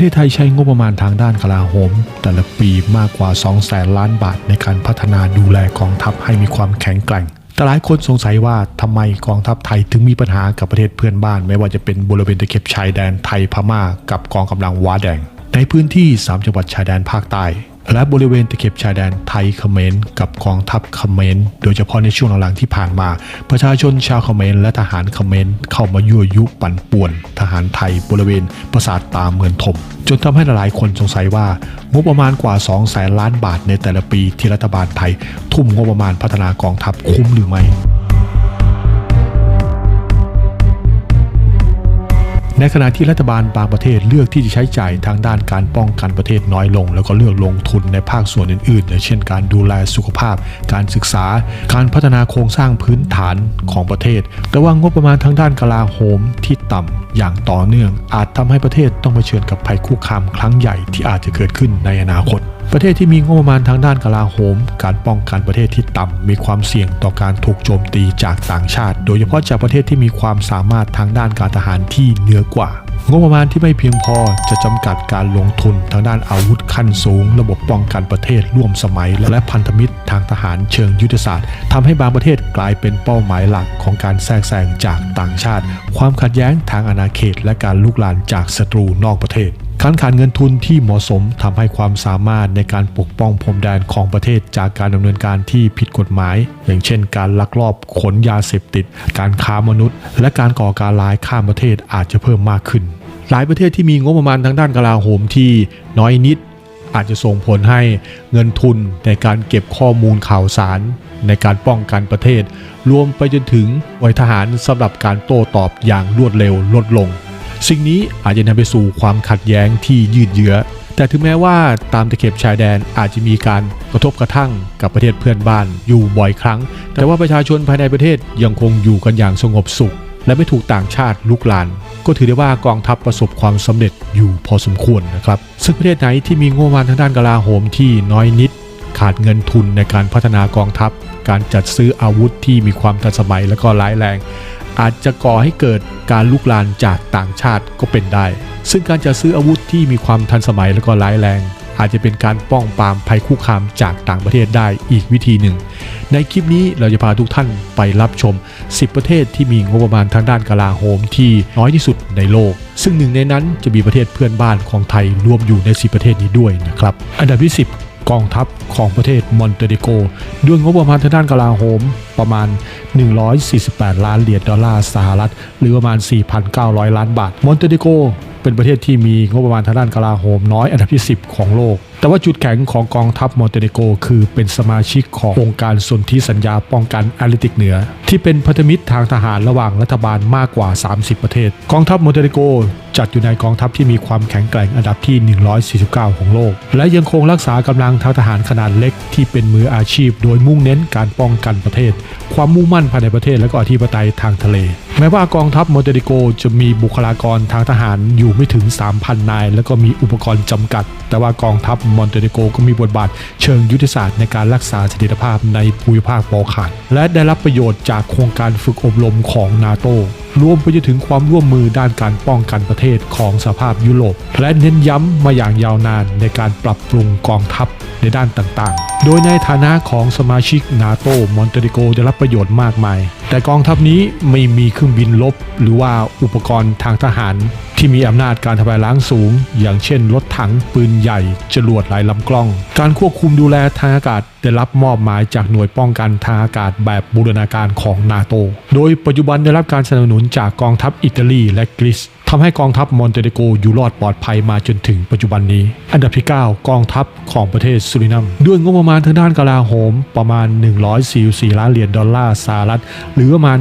ประเทศไทยใช้งบประมาณทางด้านกลาโหม แต่ละปีมากกว่า2แสนล้านบาทในการพัฒนาดูแลกองทัพให้มีความแข็งแกร่ง แต่หลายคนสงสัยว่าทำไมกองทัพไทยถึงมีปัญหากับประเทศเพื่อนบ้าน ไม่ว่าจะเป็นบริเวณตะเข็บชายแดนไทยพม่ากับกองกำลังว้าแดง ในพื้นที่ 3 จังหวัดชายแดนภาคใต้ และบริเวณตะเข็บชายแดนไทยเขมรกับกองทัพเขมรโดยเฉพาะในช่วงหลังๆที่ผ่านมา ประชาชนชาวเขมรและทหารเขมรเข้ามายั่วยุปั่นป่วน ทหารไทยบริเวณปราสาทตาเมืองถม จนทำให้หลายคนสงสัยว่างบประมาณกว่า2แสนล้านบาทในแต่ละปีที่รัฐบาลไทย ทุ่มงบประมาณพัฒนากองทัพคุ้มหรือไม่ ในขณะที่รัฐบาลบางประเทศเลือกที่จะใช้จ่ายทางด้านการป้องกันประเทศน้อยลง แล้วก็เลือกลงทุนในภาคส่วนอื่นๆ เช่นการดูแลสุขภาพ การศึกษา การพัฒนาโครงสร้างพื้นฐานของประเทศ แต่ว่างบประมาณทางด้านกลาโหมที่ต่ำอย่างต่อเนื่อง อาจทำให้ประเทศต้องเผชิญกับภัยคุกคามครั้งใหญ่ที่อาจจะเกิดขึ้นในอนาคต ประเทศที่มีงบประมาณทางด้านกลาโหม การป้องกันประเทศที่ต่ำมีความเสี่ยงต่อการถูกโจมตีจากต่างชาติ โดยเฉพาะจากประเทศที่มีความสามารถทางด้านการทหารที่เหนือกว่า งบประมาณที่ไม่เพียงพอจะจำกัดการลงทุนทางด้านอาวุธขั้นสูง ระบบป้องกันประเทศร่วมสมัย และพันธมิตรทางทหารเชิงยุทธศาสตร์ทำให้บางประเทศกลายเป็นเป้าหมายหลักของการแทรกแซงจากต่างชาติ ความขัดแย้งทางอาณาเขต และการลุกลามจากศัตรูนอกประเทศ การขาดเงินทุนที่เหมาะสมทำให้ความสามารถในการปกป้องพรมแดนของประเทศจากการดำเนินการที่ผิดกฎหมาย อย่างเช่น การลักลอบขนยาเสพติด การค้ามนุษย์ และการก่อการร้ายข้ามประเทศอาจจะเพิ่มมากขึ้น หลายประเทศที่มีงบประมาณทางด้านกลาโหมที่น้อยนิด อาจจะส่งผลให้เงินทุนในการเก็บข้อมูลข่าวสาร ในการป้องกันประเทศ รวมไปจนถึงไวทหารสำหรับการโต้ตอบอย่างรวดเร็วลดลง สิ่งนี้อาจจะนำไปสู่ความขัดแย้งที่ยืดเยื้อ แต่ถึงแม้ว่าตามตะเข็บชายแดนอาจจะมีการกระทบกระทั่งกับประเทศเพื่อนบ้านอยู่บ่อยครั้ง แต่ว่าประชาชนภายในประเทศยังคงอยู่กันอย่างสงบสุข และไม่ถูกต่างชาติลุกลาน ก็ถือได้ว่ากองทัพประสบความสำเร็จอยู่พอสมควรนะครับ ซึ่งประเทศไหนที่มีงบประมาณทางด้านกลาโหมที่น้อยนิด ขาดเงินทุนในการพัฒนากองทัพ การจัดซื้ออาวุธที่มีความทันสมัยและก็ร้ายแรง อาจจะก่อให้เกิดการลุกลานจากต่างชาติก็เป็นได้ ซึ่งการจัดซื้ออาวุธที่มีความทันสมัยและก็ร้ายแรง อาจจะเป็นการป้องปรามภัยคุกคามจากต่างประเทศได้อีกวิธีหนึ่ง ในคลิปนี้เราจะพาทุกท่านไปรับชม 10 ประเทศที่มีงบประมาณทางด้านกลาโหมที่น้อยที่สุดในโลก ซึ่งหนึ่งในนั้นจะมีประเทศเพื่อนบ้านของไทยรวมอยู่ใน 10 ประเทศนี้ด้วยนะครับ อันดับที่ 10 กองทัพของประเทศมอนเตเดโก ด้วยงบประมาณทางด้านกลาโหมประมาณ 148 ล้านเหรียญดอลลาร์สหรัฐ หรือประมาณ 4,900 ล้านบาท มอนเตเดโก เป็นประเทศที่มีงบประมาณทางด้านกลาโหมน้อยอันดับที่ 10 ของโลก แต่ว่าจุดแข็งของกองทัพมอนเตเนโกคือเป็นสมาชิกขององค์การสนธิสัญญาป้องกันแอตแลนติกเหนือ ที่เป็นพันธมิตรทางทหารระหว่างรัฐบาลมากกว่า 30 ประเทศ กองทัพมอนเตเนโกจัดอยู่ในกองทัพที่มีความแข็งแกร่งอันดับที่ 149 ของโลก และยังคงรักษากำลังทางทหารขนาดเล็กที่เป็นมืออาชีพ โดยมุ่งเน้นการป้องกันประเทศ ความมุ่งมั่นภายในประเทศและก็อธิปไตยทางทะเล แม้ว่ากองทัพมอนเตเนโกจะมีบุคลากรทางทหารอยู่ไม่ถึง 3,000 นาย และก็มีอุปกรณ์จำกัด แต่ว่ากองทัพมมอนเตเนโกก็มีบทบาทเชิงยุทธศาสตร์ในการรักษาเสถียรภาพในภูมิภาคบอลข่านและได้รับประโยชน์จากโครงการฝึกอบรมของนาโตรวมไปจนถึงความร่วมมือด้านการป้องกันประเทศของสภาพยุโรป และเน้นย้ำมาอย่างยาวนานในการปรับปรุงกองทัพในด้านต่างๆ โดยในฐานะของสมาชิกนาโตมอนเตเนโกได้รับประโยชน์มากมาย แต่กองทัพนี้ไม่มีเครื่องบินลบ หรือว่าอุปกรณ์ทางทหาร ที่มีอำนาจการทำลายล้างสูง อย่างเช่นรถถังปืนใหญ่ จรวดหลายลำกล้อง การควบคุมดูแลทางอากาศได้รับมอบหมายจากหน่วยป้องกันทางอากาศแบบบูรณาการของนาโต โดยปัจจุบันได้รับการสนับสนุนจากกองทัพอิตาลีและกรีซ ทำให้กองทัพมอนเตเนโกอยู่รอดปลอดภัยมาจนถึงปัจจุบันนี้ อันดับที่ 9 กองทัพของประเทศสุรินัมด้วยงบประมาณทางด้านกลาโหมประมาณ 144 ล้านเหรียญดอลลาร์สหรัฐ หรือประมาณ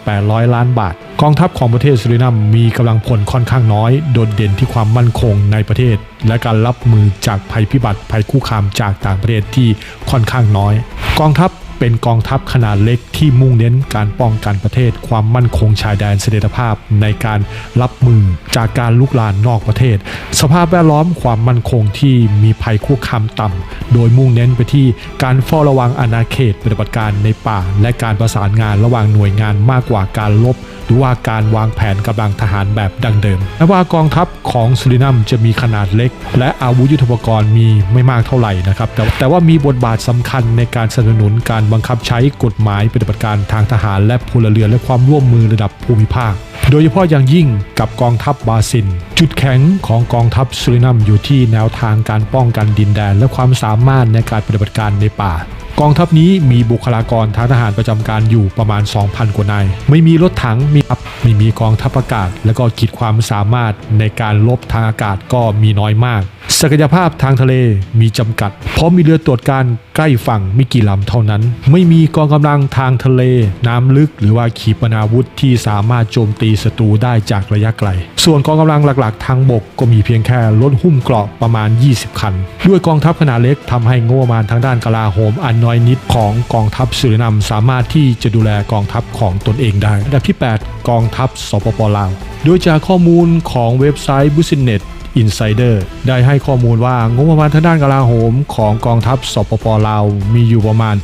4,800 ล้านบาท กองทัพของประเทศสุรินัมมีกำลังพลค่อนข้างน้อย โดดเด่นที่ความมั่นคงในประเทศ และการรับมือจากภัยพิบัติภัยคุกคามจากต่างประเทศที่ค่อนข้างน้อย กองทัพ เป็นกองทัพขนาดเล็กที่มุ่งเน้นการป้องกันประเทศ ความมั่นคงชายแดนเสถียรภาพในการรับมือจากการลุกลานนอกประเทศ สภาพแวดล้อมความมั่นคงที่มีภัยคุกคามต่ำ โดยมุ่งเน้นไปที่การเฝ้าระวังอาณาเขตปฏิบัติการในป่า และการประสานงานระหว่างหน่วยงานมากกว่าการลบ หรือว่าการวางแผนกำลังทหารแบบดังเดิมแม้ว่ากองทัพของสุรินัมจะมีขนาดเล็ก และอาวุธยุทโธปกรณ์มีไม่มากเท่าไหร่นะครับแต่แต่ว่ามีบทบาทสำคัญในการสนับสนุนการบังคับใช้กฎหมายปฏิบัติการทางทหารและพลเรือนและความร่วมมือระดับภูมิภาค โดยเฉพาะอย่างยิ่งกับกองทัพบาซินจุดแข็งของกองทัพสุรินัมอยู่ที่แนวทางการป้องกันดินแดน และความสามารถในการปฏิบัติการในป่า กองทัพนี้มีบุคลากรทางทหารประจำการอยู่ประมาณ 2,000 กว่านาย ไม่มีรถถัง มีอัพไม่มีกองทัพอากาศ และก็ขีดความสามารถในการลบทางอากาศก็มีน้อยมาก ศักยภาพทางทะเลมีจำกัด เพราะมีเรือตรวจการใกล้ฝั่งไม่กี่ลำเท่านั้น ไม่มีกองกำลังทางทะเล น้ำลึก หรือว่าขีปนาวุธที่สามารถโจมตีศัตรูได้จากระยะไกล ส่วนกองกำลังหลักๆ ทางบกก็มีเพียงแค่รถหุ้มเกราะประมาณ 20 คัน ด้วยกองทัพขนาดเล็กทำให้งบประมาณทางด้านกลาโหมอันน้อยนิดของกองทัพสุรินัมสามารถที่จะดูแลกองทัพของตนเองได้ อันดับที่ 8 กองทัพสปปลาว โดยจากข้อมูลของเว็บไซต์ Business Insider ได้ให้ข้อมูลว่างบประมาณทางด้านกลาโหมของกองทัพสปปลาวมีอยู่ประมาณ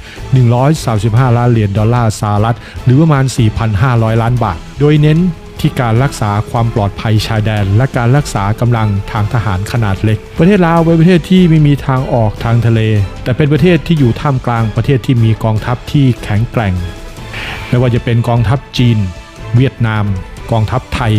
135 ล้านเหรียญดอลลาร์สหรัฐ หรือประมาณ 4,500 ล้านบาท โดยเน้น ที่การรักษาความปลอดภัยชายแดน และการรักษากำลังทางทหารขนาดเล็ก ประเทศลาวเป็นประเทศที่ไม่มีทางออกทางทะเล แต่เป็นประเทศที่อยู่ท่ามกลางประเทศที่มีกองทัพที่แข็งแกร่ง ไม่ว่าจะเป็นกองทัพจีน เวียดนาม กองทัพไทย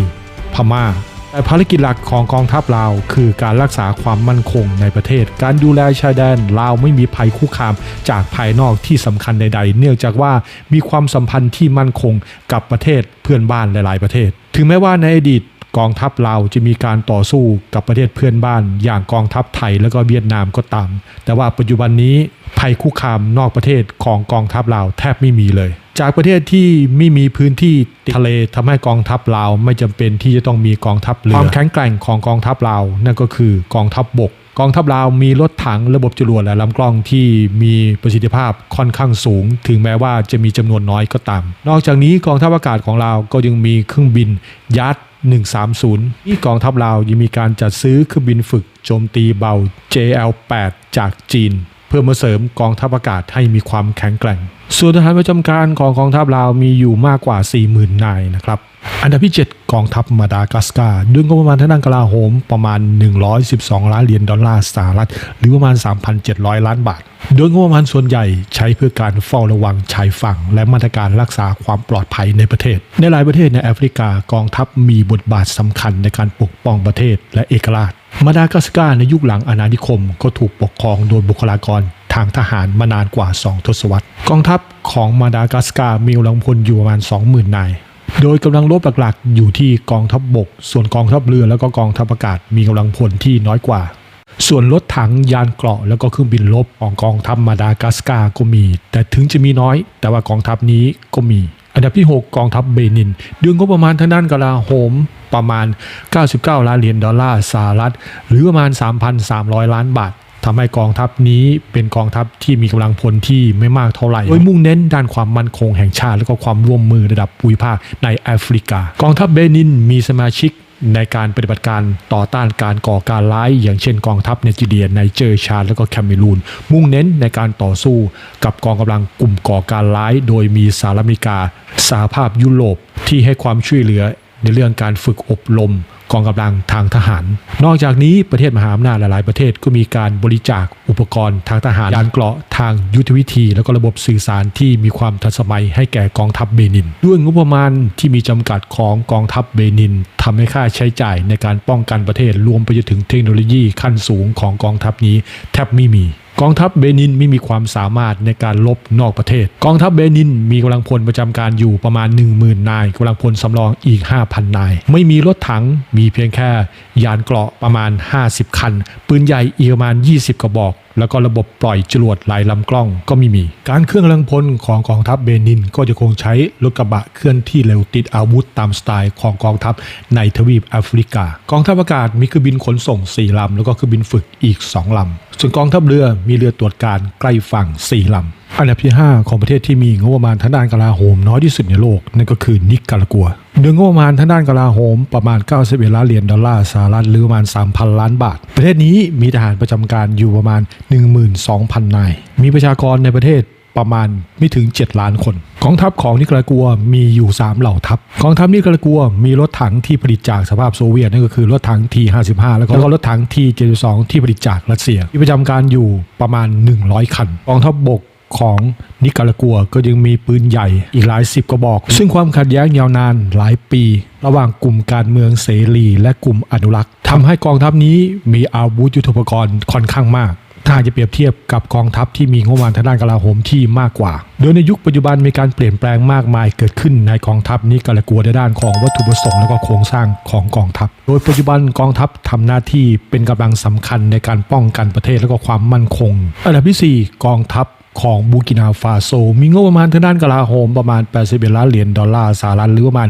พม่า แต่ภารกิจหลักของกองทัพลาว คือการรักษาความมั่นคงในประเทศ การดูแลชายแดนลาวไม่มีภัยคุกคามจากภายนอกที่สำคัญใด ๆ เนื่องจากว่ามีความสัมพันธ์ที่มั่นคงกับประเทศเพื่อนบ้านหลาย ๆ ประเทศ ถึงแม้ว่าในอดีตกองทัพลาวจะมีการต่อสู้กับประเทศเพื่อนบ้าน อย่างกองทัพไทยและก็เวียดนามก็ตาม แต่ว่าปัจจุบันนี้ ภัยคุกคามนอกประเทศของกองทัพลาวแทบไม่มีเลย จากประเทศที่ไม่มีพื้นที่ทะเลทำให้กองทัพลาวไม่จำเป็นที่จะต้องมีกองทัพเรือ ความแข็งแกร่งของกองทัพลาวนั่นก็คือกองทัพบบกกองทัพลาวมีรถถังระบบจรวดและลำกล้องที่มีประสิทธิภาพค่อนข้างสูง ถึงแม้ว่าจะมีจำนวนน้อยก็ตาม นอกจากนี้กองทัพอากาศของลาวก็ยังมีเครื่องบินยัด130 ที่กองทัพลาวยังมีการจัดซื้อเครื่องบินฝึกโจมตีเบา JL8 จากจีน เพื่อมาเสริมกองทัพอากาศให้มีความแข็งแกร่ง ส่วนทหารประจำการของกองทัพลาวมีอยู่มากกว่า 40,000 นายนะครับ อันดับที่ 7 กองทัพมาดากัสการ์ด้วยงบประมาณทางด้านกลาโหมประมาณ 112 ล้านเหรียญดอลลาร์สหรัฐ หรือประมาณ 3,700 ล้านบาท โดยงบประมาณส่วนใหญ่ใช้เพื่อการเฝ้าระวังชายฝั่ง และมาตรการรักษาความปลอดภัยในประเทศ ในหลายประเทศในแอฟริกากองทัพมีบทบาทสำคัญในการปกป้องประเทศและเอกราช มาดากัสการ์ในยุคหลังอาณานิคมก็ถูกปกครองโดยบุคลากรทางทหารมานานกว่า 2 ทศวรรษ กองทัพของมาดากัสการ์มีกำลังพลอยู่ประมาณ 20,000 นาย โดยกำลังรบหลักๆ อยู่ที่กองทัพบบก ส่วนกองทัพเรือแล้วก็กองทัพอากาศมีกำลังพลที่น้อยกว่า ส่วนรถถังยานเกราะแล้วก็เครื่องบินรบของกองทัพมาดากัสการ์ก็มี แต่ถึงจะมีน้อย แต่ว่ากองทัพนี้ก็มี อันดับที่ 6 กองทัพเบนิน ดึงงบประมาณทางด้านกลาโหมประมาณ 99 ล้านเหรียญดอลลาร์สหรัฐ หรือประมาณ 3,300 ล้านบาททำให้กองทัพนี้เป็นกองทัพที่มีกำลังพลที่ไม่มากเท่าไหร่ โดยมุ่งเน้นด้านความมั่นคงแห่งชาติ และก็ความร่วมมือระดับภูมิภาคในแอฟริกา กองทัพเบนินมีสมาชิก ในการปฏิบัติการต่อต้านการก่อการร้ายอย่างเช่นกองทัพเนจิเรียไนเจอร์ชาดและก็แคมเมรูน มุ่งเน้นในการต่อสู้กับกองกำลังกลุ่มก่อการร้าย โดยมีสหรัฐอเมริกาสหภาพยุโรปที่ให้ความช่วยเหลือในเรื่องการฝึกอบรมกองกำลังทางทหาร นอกจากนี้ประเทศมหาอำนาจหลาย ๆ ประเทศก็มีการบริจาค อุปกรณ์ทางทหารยานเกราะทางยุทธวิธี แล้วก็ระบบสื่อสารที่มีความทันสมัยให้แก่กองทัพเบนิน ด้วยงบประมาณที่มีจำกัดของกองทัพเบนินทำให้ค่าใช้จ่ายในการป้องกันประเทศรวมไปจนถึงเทคโนโลยีขั้นสูงของกองทัพนี้แทบไม่มีกองทัพเบนินไม่มีความสามารถในการลบนอกประเทศ กองทัพเบนินมีกำลังพลประจำการอยู่ประมาณ 10,000 นายกำลังพลสำรองอีก 5,000 นาย ไม่มีรถถังมีเพียงแค่ยานเกราะประมาณ 50 คัน ปืนใหญ่อีกประมาณ 20 กระบอก แล้วก็ระบบปล่อยจรวดหลายลำกล้องก็ไม่มี การเครื่องกำลังพลของกองทัพเบนิน ก็จะคงใช้รถกระบะเคลื่อนที่เร็วติดอาวุธตามสไตล์ของกองทัพในทวีปแอฟริกา กองทัพอากาศมีเครื่องบินขนส่ง 4 ลำ แล้วก็เครื่องบินฝึกอีก 2 ลำ ส่วนกองทัพเรือมีเรือตรวจการใกล้ฝั่ง 4 ลำ อันดับที่ 5 ของประเทศที่มีงบประมาณทางด้านกลาโหมน้อยที่สุดในโลก นั่นก็คือนิการากัวโดยงบประมาณทางด้านกลาโหมประมาณ 91 ล้านเหรียญดอลลาร์สหรัฐหรือประมาณ 3,000 ล้านบาท ประเทศนี้มีทหารประจำการอยู่ประมาณ 12,000 นาย มีประชากรในประเทศประมาณไม่ถึง 7 ล้านคน กองทัพของนิการากัวมีอยู่ 3 เหล่าทัพ กองทัพนิการากัวมีรถถังที่ผลิตจากสภาพโซเวียตนั่นก็คือรถถัง T55 แล้วก็รถถัง T72 ที่ผลิตจากรัสเซีย มีประจำการอยู่ประมาณ 100 คัน กองทัพบบก ของนิการากัวก็ยังมีปืนใหญ่อีกหลายสิบกระบอก ซึ่งความขัดแย้งยาวนานหลายปี ระหว่างกลุ่มการเมืองเสรีและกลุ่มอนุรักษ์ทำให้กองทัพนี้มีอาวุธยุทโธปกรณ์ค่อนข้างมาก ถ้าจะเปรียบเทียบกับกองทัพที่มีงบประมาณทางด้านกลาโหมที่มากกว่า โดยในยุคปัจจุบันมีการเปลี่ยนแปลงมากมายเกิดขึ้นในกองทัพนี้กาลกัวในด้านของวัตถุประสงค์และก็โครงสร้างของกองทัพ โดยปัจจุบันกองทัพทำหน้าที่เป็นกำลังสำคัญในการป้องกันประเทศและก็ความมั่นคง อันดับที่ 4 กองทัพ ของบูกินาฟาโซ มีงบประมาณทางด้านกลาโหมประมาณ 81 ล้านเหรียญดอลลาร์สหรัฐหรือประมาณ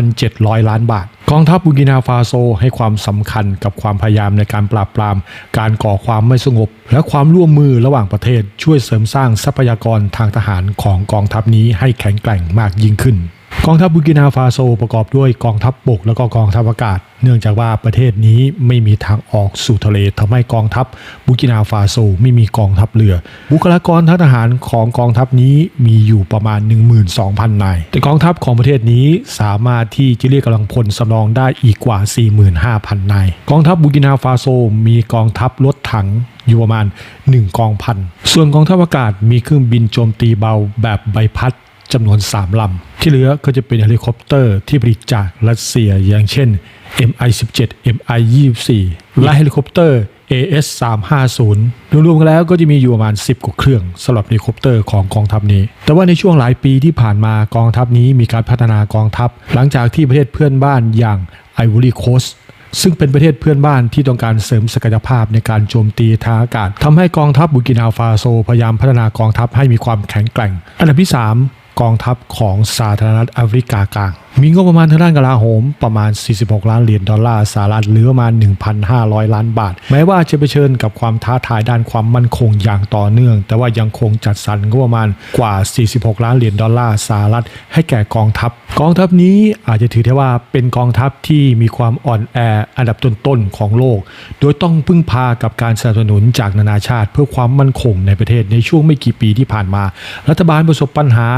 2,700 ล้านบาทกองทัพบูกินาฟาโซให้ความสำคัญกับความพยายามในการปราบปราม การก่อความไม่สงบ และความร่วมมือระหว่างประเทศช่วยเสริมสร้างทรัพยากรทางทหารของกองทัพนี้ให้แข็งแกร่งมากยิ่งขึ้น กองทัพบูกินาฟาโซประกอบด้วยกองทัพบบกและก็กองทัพอากาศ เนื่องจากว่าประเทศนี้ไม่มีทางออกสู่ทะเลทำให้กองทัพบูกินาฟาโซไม่มีกองทัพเรือ บุคลากรทางทหารของกองทัพนี้มีอยู่ประมาณ 12,000 นาย แต่กองทัพของประเทศนี้สามารถที่จะเรียกกำลังพลสำรองได้อีกกว่า 45,000 นาย กองทัพบูกินาฟาโซมีกองทัพรถถังอยู่ประมาณ 1 กองพัน ส่วนกองทัพอากาศมีเครื่องบินโจมตีเบาแบบใบพัด จำนวน 3ลำ ที่เหลือก็จะเป็นเฮลิคอปเตอร์ที่ผลิตจากรัสเซียอย่างเช่น MI-17 MI-24 และเฮลิคอปเตอร์ AS-350 รวมๆกันแล้วก็จะมีอยู่ประมาณ 10 กว่าเครื่องสำหรับเฮลิคอปเตอร์ของกองทัพนี้ แต่ว่าในช่วงหลายปีที่ผ่านมากองทัพนี้มีการพัฒนากองทัพ หลังจากที่ประเทศเพื่อนบ้านอย่างไอวอรี่โคสซึ่งเป็นประเทศเพื่อนบ้านที่ต้องการเสริมศักยภาพในการโจมตีทางอากาศทำให้กองทัพบูกินาฟาโซ พยายามพัฒนากองทัพให้มีความแข็งแกร่ง อันดับที่ 3 กองทัพของสาธารณรัฐแอฟริกากลางมีงบประมาณทางด้านกลาโหมประมาณ 46 ล้านเหรียญดอลลาร์สหรัฐหรือประมาณ 1,500 ล้านบาท แม้ว่าจะเผชิญกับความท้าทายด้านความมั่นคงอย่างต่อเนื่อง แต่ว่ายังคงจัดสรรงบประมาณกว่า 46 ล้านเหรียญดอลลาร์สหรัฐให้แก่กองทัพ กองทัพนี้อาจจะถือได้ว่าเป็นกองทัพที่มีความอ่อนแออันดับต้นๆของโลก โดยต้องพึ่งพากับการสนับสนุนจากนานาชาติ เพื่อความมั่นคงในประเทศในช่วงไม่กี่ปีที่ผ่านมา รัฐบาลประสบปัญหา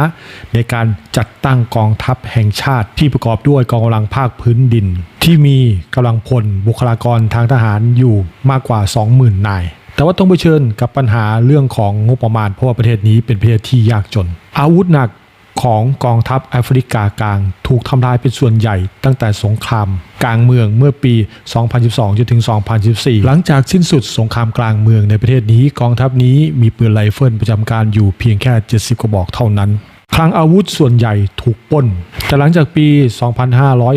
ในการจัดตั้งกองทัพแห่งชาติที่ประกอบด้วยกองกำลังภาคพื้นดิน ที่มีกำลังพลบุคลากรทางทหารอยู่มากกว่า 20,000 นาย แต่ว่าต้องเผชิญกับปัญหาเรื่องของงบประมาณเพราะว่าประเทศนี้เป็นประเทศที่ยากจน อาวุธหนักของกองทัพแอฟริกากลาง ถูกทำลายเป็นส่วนใหญ่ตั้งแต่สงคราม กลางเมืองเมื่อปี 2012 จนถึง 2014 หลังจากสิ้นสุดสงครามกลางเมืองในประเทศนี้ กองทัพนี้มีปืนไรเฟิลประจำการอยู่เพียงแค่ 70 กระบอกเท่านั้น คลังอาวุธส่วนใหญ่ถูกป้น แต่หลังจากปี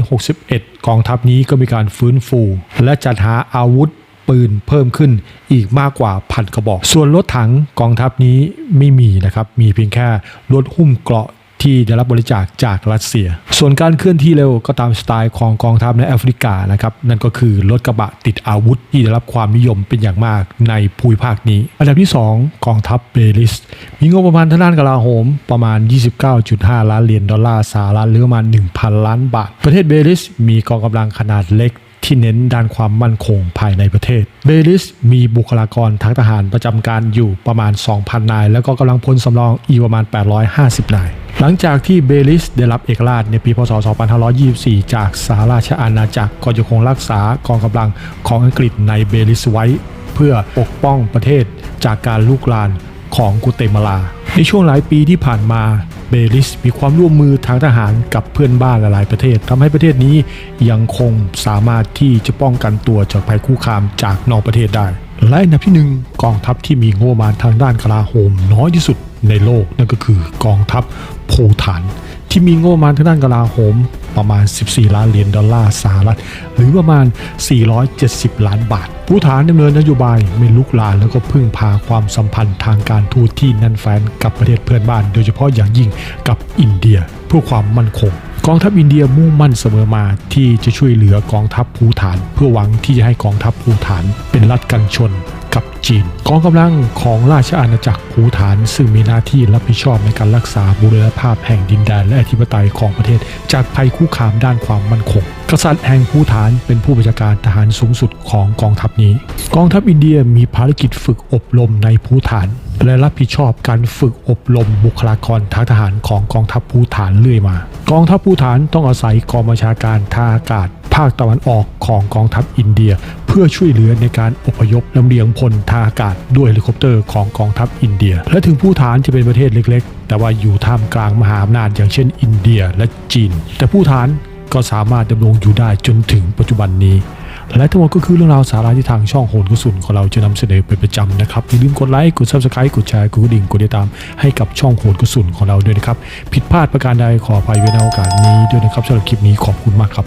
2561 กองทัพนี้ก็มีการฟื้นฟู และจัดหาอาวุธปืนเพิ่มขึ้นอีกมากกว่าพันกระบอก ส่วนรถถังกองทัพนี้ไม่มีนะครับ มีเพียงแค่รถหุ้มเกราะ ที่ได้รับบริจาคจากรัสเซีย ส่วนการเคลื่อนที่เร็วก็ตามสไตล์ของกองทัพในแอฟริกานะครับนั่นก็คือรถกระบะติดอาวุธที่ได้รับความนิยมเป็นอย่างมากในภูมิภาคนี้ อันดับที่ 2 กองทัพเบลิส มีงบประมาณทางด้านกลาโหมประมาณ 29.5 ล้านเหรียญดอลลาร์สหรัฐหรือประมาณ 1,000 ล้านบาท ประเทศเบลิสมีกองกำลังขนาดเล็ก ที่เน้นด้านความมั่นคงภายในประเทศ เบลิสมีบุคลากรทางทหารประจำการอยู่ประมาณ 2,000 นาย แล้วก็กำลังพลสำรองอีกประมาณ 850 นาย หลังจากที่เบลิสได้รับเอกราชในปีพศ 2524 จากสหราชอาณาจักรก็จะคงรักษากองกำลังของอังกฤษในเบลิสไว้ เพื่อปกป้องประเทศจากการลุกลานของกุเตมาลา ในช่วงหลายปีที่ผ่านมา เบลิสมีความร่วมมือทางทหารกับเพื่อนบ้านหลายประเทศทำให้ประเทศนี้ยังคงสามารถที่จะป้องกันตัวจากภัยคุกคามจากนอกประเทศได้ และอันดับที่หนึ่งกองทัพที่มีงบประมาณทางด้านกลาโหมน้อยที่สุดในโลกนั่นก็คือกองทัพโพฐาน ที่มีงบประมาณทางด้านกลาโหมประมาณ 14 ล้านเหรียญดอลลาร์สหรัฐ หรือประมาณ 470 ล้านบาท ผู้ฐานดำเนินนโยบายไม่ลุกลานแล้วก็พึ่งพาความสัมพันธ์ทางการทูตที่แนั่นแฟ้นกับประเทศเพื่อนบ้าน โดยเฉพาะอย่างยิ่งกับอินเดียเพื่อความมั่นคงกองทัพอินเดียมุ่งมั่นเสมอมาที่จะช่วยเหลือกองทัพภูฐาน เพื่อหวังที่จะให้กองทัพภูฐานเป็นรัฐกันชน จีนกองกำลังของราชอาณาจักรภูฐาน ซึ่งมีหน้าที่รับผิดชอบในการรักษาบูรณภาพแห่งดินแดนและอธิปไตยของประเทศ จากภัยคุกคามด้านความมั่นคง กษัตริย์แห่งภูฐานเป็นผู้บัญชาการทหารสูงสุดของกองทัพนี้ กองทัพอินเดียมีภารกิจฝึกอบรมในภูฐานและรับผิดชอบการฝึกอบรมบุคลากรทางทหารของกองทัพภูฐานเรื่อยมา กองทัพภูฐานต้องอาศัยกองบัญชาการท่าอากาศ ภาคตะวันออกของกองทัพอินเดีย เพื่อช่วยเหลือในการอพยพลำเลียงพลทางอากาศด้วยเฮลิคอปเตอร์ของกองทัพอินเดีย และถึงภูฐานจะเป็นประเทศเล็กๆ แต่ว่าอยู่ท่ามกลางมหาอำนาจอย่างเช่นอินเดียและจีน แต่ภูฐานก็สามารถดำรงอยู่ได้จนถึงปัจจุบันนี้ และทั้งหมดก็คือเรื่องราวสาระที่ทางช่องโหนกระสุนของเราจะนำเสนอเป็นประจำนะครับอย่าลืมกดไลค์กด subscribe กดแชร์กดกระดิ่งกดติดตามให้กับช่องโหนกระสุนของเราด้วยนะครับ ผิดพลาดประการใดขออภัยไว้ในโอกาสนี้ด้วยนะครับสำหรับคลิปนี้ขอบคุณมากครับ